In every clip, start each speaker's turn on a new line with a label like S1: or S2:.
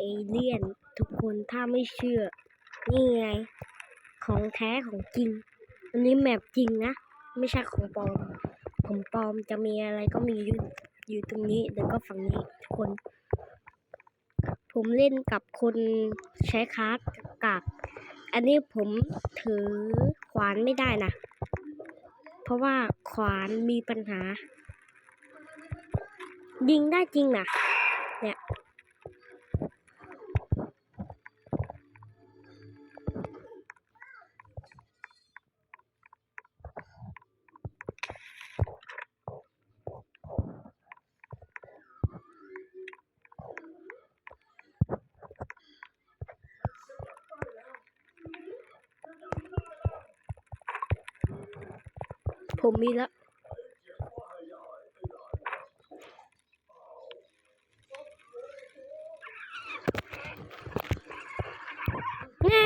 S1: เอเลี่ยน ทุกคนถ้าไม่เชื่อ นี่ไง ของแท้ของจริง อันนี้แมปจริงนะ ไม่ใช่ของปลอม ของปลอมจะมีอะไรก็มีอยู่อยู่ตรงนี้เดี๋ยวก็ฝั่งนี้ทุกคน ผมเล่นกับคนใช้คาร์ดกากอันนี้ผมถือขวานไม่ได้นะ เพราะว่าขวานมีปัญหา ยิงได้จริงนะเนี่ย ผมมีแล้วแง่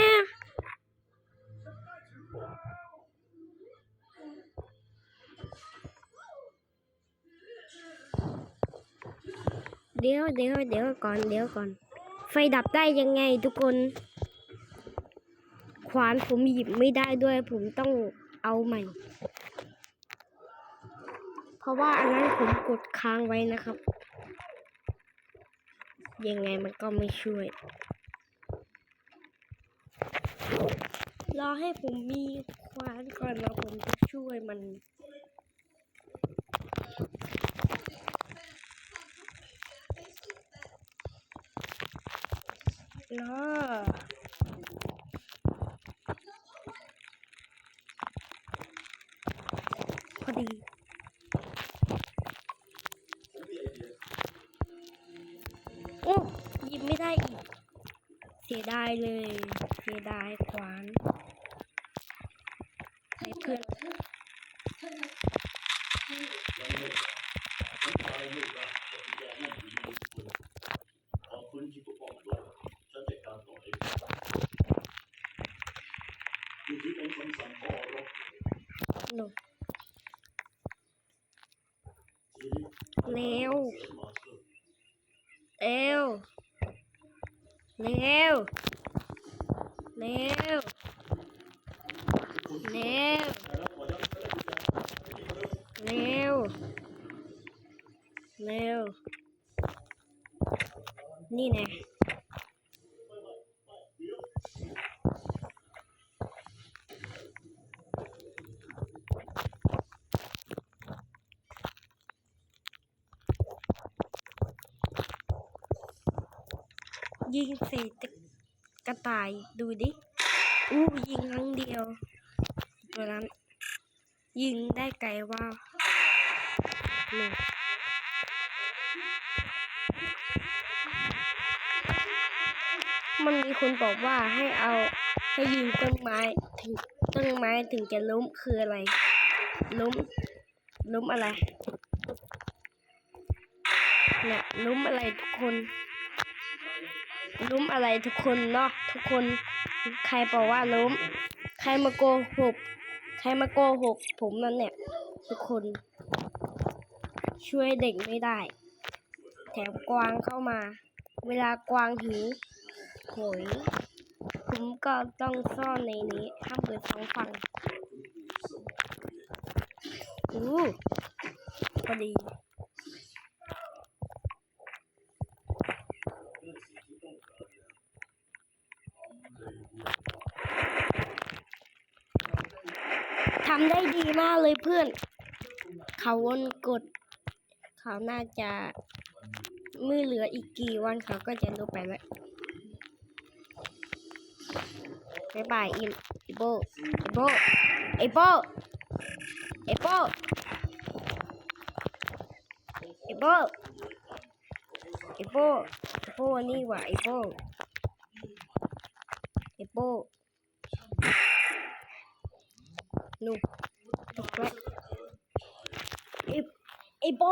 S1: เดี๋ยวเดี๋ยวเดี๋ยวก่อนเดี๋ยวก่อน ไฟดับได้ยังไงทุกคน ขวานผมหยิบไม่ได้ด้วยผมต้องเอาใหม่ เพราะว่าอันนั้นผมกดค้างไว้นะครับ ยังไงมันก็ไม่ช่วย รอให้ผมมีควานก่อนแล้วผมจะช่วยมันรอพอดี อีก เสียดายเลย เสียดายขวานให้เพื่อน
S2: ขอบคุณที่ปกป้องเราฉันจัดการต่อเองนี่ถือเป็นคำสั่งของเรา
S1: หนู
S2: ทีนี้
S1: เร็ว
S2: เอะ
S1: เร็ว เร็ว เร็ว เร็ว เร็ว เร็ว นี่แน่ ยิงใส่กระต่ายดูดิ อู้ยิงครั้งเดียว ตัวนั้น ยิงได้ไกลว่าหนึ่งมันมีคนบอกว่าให้เอาให้ยิงต้นไม้ถึงต้นไม้ถึงจะล้มคืออะไร ล้ม ล้มอะไรเนี่ยล้มอะไรทุกคน ล้มอะไรทุกคนเนาะทุกคน ใครบอกว่าล้ม ใครมาโกหกใครมาโกหกผมนั่นเนี่ย ทุกคน ช่วยเด็กไม่ได้ แถมกวางเข้ามา เวลากวางหิวโหยผมก็ต้องซ่อนในนี้ห้ามเปิดสองฝั่งอู้พอดี ทำได้ดีมากเลยเพื่อน เขาวนกด เขาน่าจะมือเหลืออีกกี่วันเขาก็จะลบไปแล้วบายบายอิมอิโบอิโบอิโบอิโบอิโบอิโบอิโบนี่ว่าอิโบอิโบ นู่นตกแล้วไอ้ไอ้โบ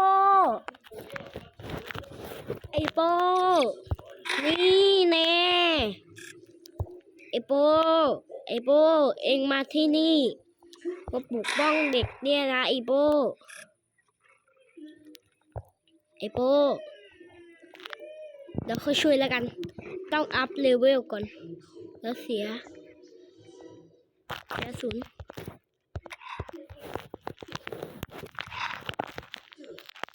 S1: ไอ้โบนี่แน่ไอ้โบไอ้โบเองมาที่นี่มาปกป้องเด็กเนี่ยนะไอ้โบไอ้โบเดี๋ยวค่อยช่วยแล้วกัน ต้องอัพเลเวลก่อน แล้วเสียเสียศูนย์